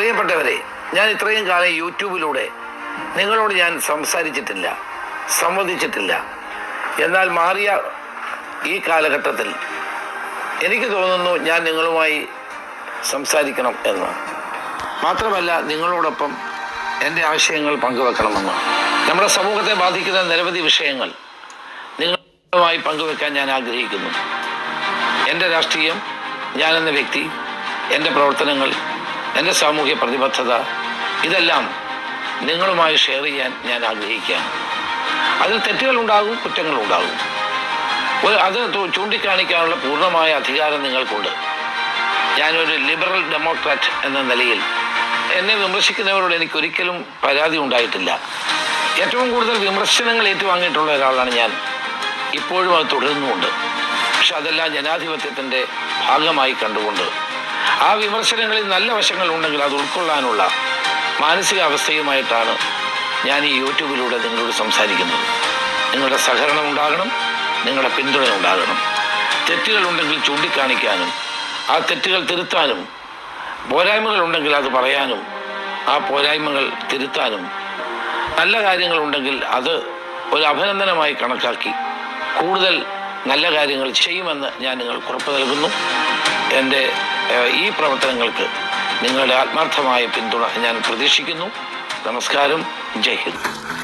പ്രിയപ്പെട്ടവരെ ഞാൻ ഇത്രയും കാലം യൂട്യൂബിലൂടെ നിങ്ങളോട് ഞാൻ സംസാരിച്ചിട്ടില്ല സംവദിച്ചിട്ടില്ല. എന്നാൽ മാറിയ ഈ കാലഘട്ടത്തിൽ എനിക്ക് തോന്നുന്നു ഞാൻ നിങ്ങളുമായി സംസാരിക്കണം എന്ന്. മാത്രമല്ല നിങ്ങളോടൊപ്പം എന്റെ ആശയങ്ങൾ പങ്കുവെക്കണമെന്ന് നമ്മുടെ സമൂഹത്തെ ബാധിക്കുന്ന നിരവധി വിഷയങ്ങൾ നിങ്ങളുമായി പങ്കുവെക്കാൻ ഞാൻ ആഗ്രഹിക്കുന്നു. എന്റെ രാഷ്ട്രീയം ഞാനെന്ന വ്യക്തി എന്റെ പ്രവർത്തനങ്ങൾ എന്റെ സാമൂഹ്യ പ്രതിബദ്ധത ഇതെല്ലാം നിങ്ങളുമായി ഷെയർ ചെയ്യാൻ ഞാൻ ആഗ്രഹിക്കുകയാണ്. അതിൽ തെറ്റുകളുണ്ടാകും കുറ്റങ്ങളുണ്ടാകും ഒരു അത് ചൂണ്ടിക്കാണിക്കാനുള്ള പൂർണമായ അധികാരം നിങ്ങൾക്കുണ്ട്. ഞാനൊരു ലിബറൽ ഡെമോക്രാറ്റ് എന്ന നിലയിൽ എന്നെ വിമർശിക്കുന്നവരോട് എനിക്ക് ഒരിക്കലും പരാതി ഉണ്ടായിട്ടില്ല. ഏറ്റവും കൂടുതൽ വിമർശനങ്ങൾ ഏറ്റുവാങ്ങിയിട്ടുള്ള ഒരാളാണ് ഞാൻ. ഇപ്പോഴും അത് തുടരുന്നുമുണ്ട്. പക്ഷെ അതെല്ലാം ജനാധിപത്യത്തിന്റെ ഭാഗമായി കണ്ടുകൊണ്ട് ആ വിമർശനങ്ങളിൽ നല്ല വശങ്ങൾ ഉണ്ടെങ്കിൽ അത് ഉൾക്കൊള്ളാനുള്ള മാനസികാവസ്ഥയുമായിട്ടാണ് ഞാൻ ഈ യൂട്യൂബിലൂടെ നിങ്ങളോട് സംസാരിക്കുന്നത്. നിങ്ങളുടെ സഹകരണം ഉണ്ടാകണം നിങ്ങളുടെ പിന്തുണ ഉണ്ടാകണം. തെറ്റുകൾ ഉണ്ടെങ്കിൽ ചൂണ്ടിക്കാണിക്കാനും ആ തെറ്റുകൾ തിരുത്താനും പോരായ്മകൾ ഉണ്ടെങ്കിൽ അത് പറയാനും ആ പോരായ്മകൾ തിരുത്താനും നല്ല കാര്യങ്ങൾ ഉണ്ടെങ്കിൽ അത് ഒരു അഭിനന്ദനമായി കണക്കാക്കി കൂടുതൽ നല്ല കാര്യങ്ങൾ ചെയ്യുമെന്ന് ഞാൻ നിങ്ങൾക്ക് ഉറപ്പ് നൽകുന്നു. എന്റെ ഈ പ്രവർത്തനങ്ങൾക്ക് നിങ്ങളുടെ ആത്മാർത്ഥമായ പിന്തുണ ഞാൻ പ്രതീക്ഷിക്കുന്നു. നമസ്കാരം. ജയ് ഹിന്ദ്.